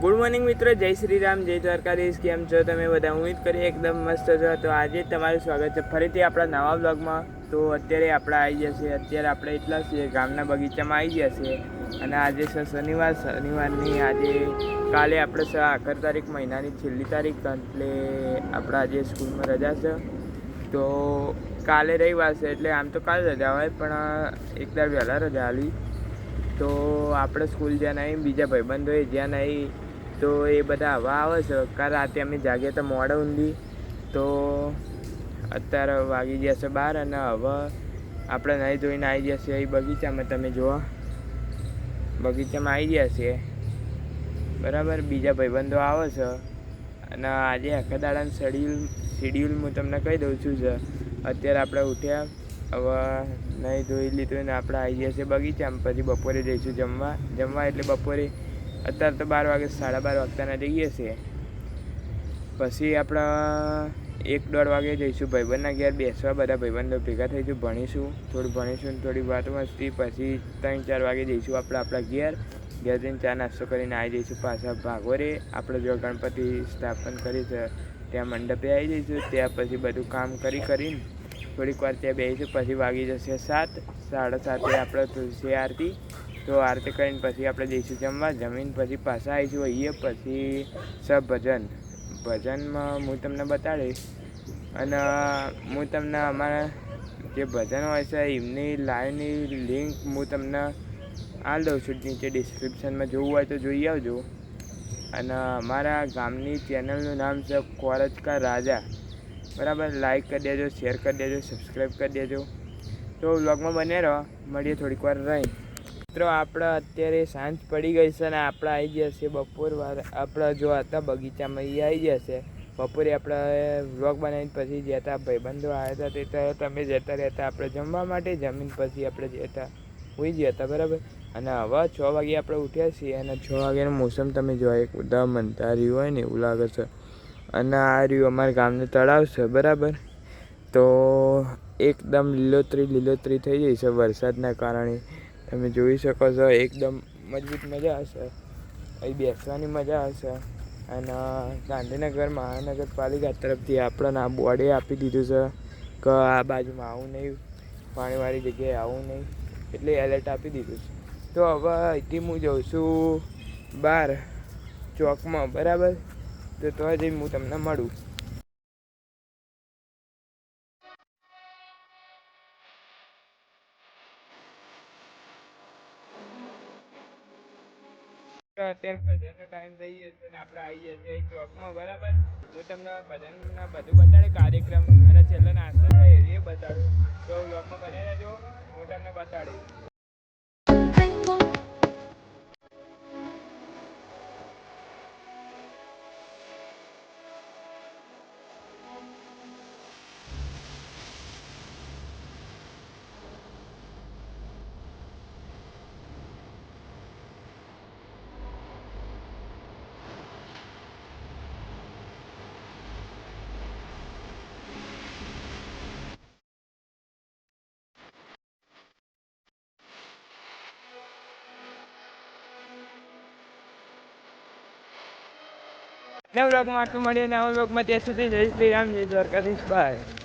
Good morning મિત્રો, જય શ્રી રામ, જય દ્વારકાધીશ, કેમ છો તમે બધા? ઉમેદ કરી એકદમ મસ્ત છો. તો આજે તમારું સ્વાગત છે. ફરીથી આપણા નવા બ્લોગમાં તો અત્યારે આપણે આવી છીએ. અત્યારે આપણે એટલા છીએ, ગામના બગીચામાં આવી છીએ. અને આજે છે શનિવાર, શનિવારની આજે કાલે આપણે છે આખર તારીખ મહિનાની છેલ્લી તારીખ, એટલે આપણે આજે સ્કૂલમાં રજા છે. તો કાલે રવિવાર છે, એટલે આમ તો કાલે રજા હોય, પણ એકદમ વહેલા રજા આવી તો આપણે સ્કૂલ જ્યાં નહીં, બીજા ભાઈબંધોએ જ્યાં નહીં તો એ બધા હવા આવે છે. કાલ રાતે અમે જાગ્યા તો મોડે ઊંધી. તો અત્યારે વાગી ગયા છે બહાર અને હવે આપણે નહીં ધોઈને આવી ગયા છીએ એ બગીચામાં. તમે જુઓ. બગીચામાં આવી ગયા છીએ. બરાબર? બીજા ભાઈબંધો આવે છે. અને આજે આખા દાડાનું શેડ્યુલ શેડ્યુલ હું તમને કહી દઉં છું છે અત્યારે આપણે ઉઠ્યા. હવે નહીં ધોઈ લીધું ને આપણે આવી ગયા છીએ બગીચામાં. પછી બપોરે જઈશું જમવા. જમવા એટલે બપોરે અત્યારે તો બાર વાગે, સાડા બાર વાગતાના જઈએ છીએ. પછી આપણે એક દોઢ વાગે જઈશું ભાઈબંધના ઘેર, બેસવા બધા ભાઈબંધો ભેગા થઈશું, ભણીશું, થોડું ભણીશું થોડી વાત મસ્તી, પછી ત્રણ ચાર વાગે જઈશું આપણે, આપણા ઘેર. ઘેર જઈને ચા નાસ્તો કરીને આવી જઈશું પાછા ભાગોરે. આપણે જો ગણપતિ સ્થાપન કરી છે, ત્યાં મંડપે આવી જઈશું, ત્યાં પછી બધું કામ કરી કરીને થોડીક વાર ત્યાં બેસીશું પછી વાગી જશે સાત. સાડા સાતે આપણે તુલસી આરતી. તો આરતી કરીને પછી આપણે જઈશું જમવા. જમીન પછી પાછા આવીશું અહીંયા પછી સબ ભજન. ભજનમાં હું તમને બતાડીશ. અને હું તમને અમારા જે ભજન હોય છે, એમની લાઈવની લિંક હું તમને આ દઉં છું. નીચે ડિસ્ક્રિપ્શનમાં જોવું હોય તો જોઈ આવજો. અને અમારા ગામની ચેનલનું નામ છે કોરજકા રાજા. બરાબર લાઈક કરી દેજો શેર કરી દેજો સબસ્ક્રાઈબ કરી દેજો. તો વ્લોગમાં બને રહો. મળીએ થોડીક વાર રહી મિત્રો, આપણે અત્યારે સાંજ પડી ગઈ છે અને આપણે આવી ગયા છે બપોર વાર. આપણે જો હતા બગીચામાં એ આવી ગયા છે. બપોરે આપણે વ્લોગ બનાવીને પછી જતા ભાઈબંધો આવ્યા હતા, તે તમે જતા રહેતા. આપણે જમવા માટે જમીન પછી આપણે જતા હોઈ ગયા હતા, બરાબર? અને હવે છ વાગે આપણે ઉઠ્યા છીએ અને છ વાગ્યાનું મોસમ તમે જોવા એક બધા મંતા રહ્યું હોય ને એવું લાગે છે. અને આ રહ્યું અમારા ગામનું તળાવ છે, બરાબર? તો એકદમ લીલોતરી લીલોતરી થઈ જાય છે વરસાદના કારણે. તમે જોઈ શકો છો, એકદમ મજબૂત મજા હશે. અહીં બેસવાની મજા હશે. અને ગાંધીનગર મહાનગરપાલિકા તરફથી આપણને આ બોર્ડે આપી દીધું છે કે આ બાજુમાં આવું નહીં, પાણીવાળી જગ્યાએ આવું નહીં. એટલે એલર્ટ આપી દીધું છે. તો હવે અહીંથી હું જઉં છું બહાર ચોકમાં, બરાબર? તો તો જઈને હું તમને મળું. અત્યારે ભજનનો ટાઈમ થઈ જશે આપણે આવી છીએ ચોકમાં, બરાબર? હું તમને ભજનના બધું બતાડે, કાર્યક્રમ અને છેલ્લે નાસ્તો એ બતાડું. તો વ્લોગમાં બને રહેજો, હું તમને બતાડીશ. નવ વ્લોગમાં આટલું મળીએ નવા ત્યાં સુધી જય શ્રી રામ જય દ્વારકાધીશ. બાય